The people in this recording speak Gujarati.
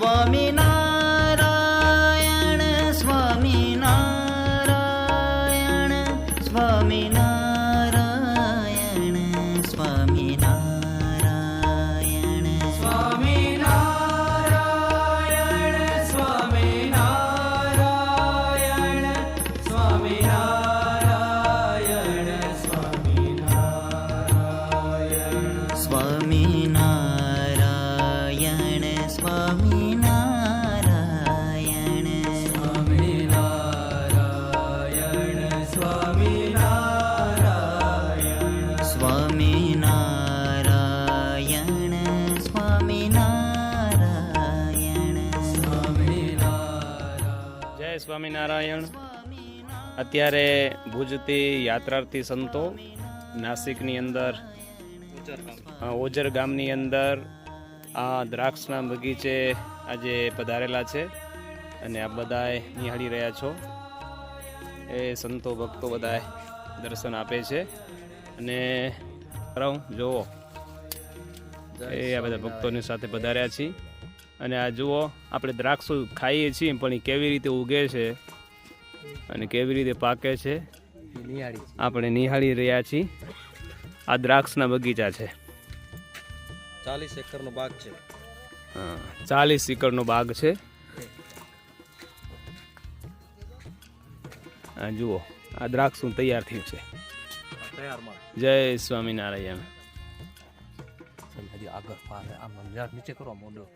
Swami Na. સ્વામિનારાયણ. અત્યારે ભુજથી યાત્રાર્થી સંતો નાસિકની અંદર ઓજર ગામની અંદર આ દ્રાક્ષના બગીચે આજે પધારેલા છે અને આ બધાએ નિહાળી રહ્યા છો. એ સંતો ભક્તો બધાએ દર્શન આપે છે. અને કરાવ જુઓ. એ આ બધા ભક્તોની સાથે પધાર્યા છીએ. અને આ જુઓ આપણે દ્રાક્ષો ખાઈએ છીએ પણ એ કેવી રીતે ઉગે છે અને કેવી રીતે પાકે છે આપણે નિહાળી રહ્યા છીએ. આ દ્રાક્ષના બગીચા છે. ચાલીસ એકરનો બાગ છે. હા ચાલીસ એકરનો બાગ છે. આ જુઓ આ દ્રાક્ષનું તૈયાર થયું છે. જય સ્વામિનારાયણ. આગળ નીચે કરો મોઢો.